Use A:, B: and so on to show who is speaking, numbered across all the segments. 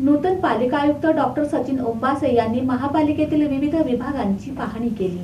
A: नूतन पालिका आयुक्त डॉक्टर सचिन ओंबासे यांनी महापालिकेतील विविध विभागांची पाहणी केली.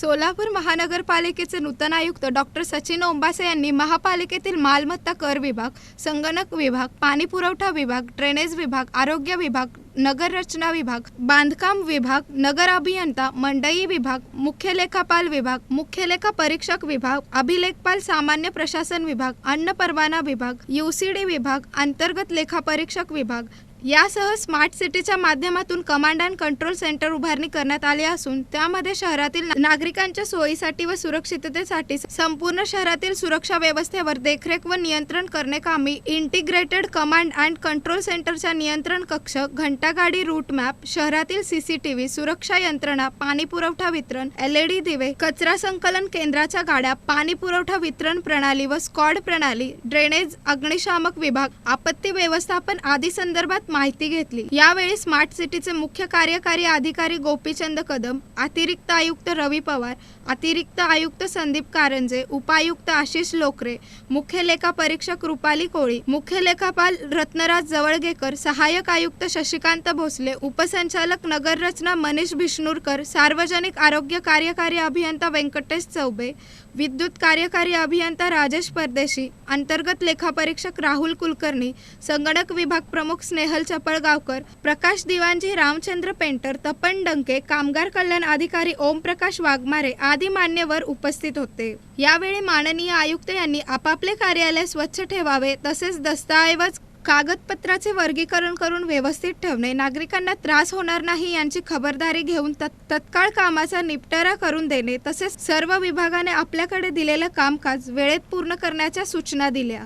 B: सोलापूर महानगरपालिकेचे नूतन आयुक्त डॉक्टर सचिन ओंबासे यांनी महापालिकेतील मालमत्ता कर विभाग संगणक विभाग पाणी पुरवठा विभाग ड्रेनेज विभाग आरोग्य विभाग नगररचना विभाग बांधकाम विभाग नगर अभियंता मंडई विभाग मुख्य लेखापाल विभाग मुख्य लेखा परीक्षक विभाग अभिलेखपाल सामान्य प्रशासन विभाग अन्न परवाना विभाग यूसीडी विभाग अंतर्गत लेखापरीक्षक विभाग यासह स्मार्ट सिटीच्या माध्यमातून कमांड अँड कंट्रोल सेंटर उभारणी करण्यात आली असून त्यामध्ये शहरातील नागरिकांच्या सोयीसाठी व सुरक्षिततेसाठी संपूर्ण शहरातील सुरक्षा व्यवस्थेवर देखरेख व नियंत्रण करणे कामी इंटिग्रेटेड कमांड अँड कंट्रोल सेंटरच्या नियंत्रण कक्ष घंटागाडी रूट मॅप शहरातील सीसीटीव्ही सुरक्षा यंत्रणा पाणी पुरवठा वितरण एलईडी दिवे कचरा संकलन केंद्राच्या गाड्या पाणी पुरवठा वितरण प्रणाली व स्कॉड प्रणाली ड्रेनेज अग्निशामक विभाग आपत्ती व्यवस्थापन आदी संदर्भात माहिती घेतली. यावेळी स्मार्ट सिटीचे मुख्य कार्यकारी अधिकारी गोपीचंद कदम अतिरिक्त आयुक्त रवी पवार अतिरिक्त आयुक्त संदीप कारंजे उपायुक्त आशिष लोकरे मुख्य लेखा परीक्षक रुपाली कोळी मुख्य लेखापाल रत्नराज जवळगेकर सहाय्यक आयुक्त शशिकांत भोसले उपसंचालक नगर रचना मनीष भिष्णूरकर सार्वजनिक आरोग्य कार्यकारी अभियंता व्यंकटेश चौबे विद्युत कार्यकारी अभियंता राजेश परदेशी अंतर्गत लेखापरीक्षक राहुल कुलकर्णी संगणक विभाग प्रमुख स्नेहल चपळगावकर प्रकाश दिवाणजी रामचंद्र पेंटर तपन डंके कामगार कल्याण अधिकारी ओमप्रकाश वाघमारे आदी मान्यवर उपस्थित होते. यावेळी माननीय आयुक्त यांनी आपापले कार्यालय स्वच्छ ठेवावे तसेच दस्तऐवज कागदपत्राचे वर्गीकरण करून व्यवस्थित ठेवणे. नागरिकांना त्रास होणार नाही यांची खबरदारी घेऊन तत्काळ कामाचा निपटारा करून देणे. तसेच सर्व विभागाने आपल्याकडे दिलेलं कामकाज वेळेत पूर्ण करण्याच्या सूचना दिल्या.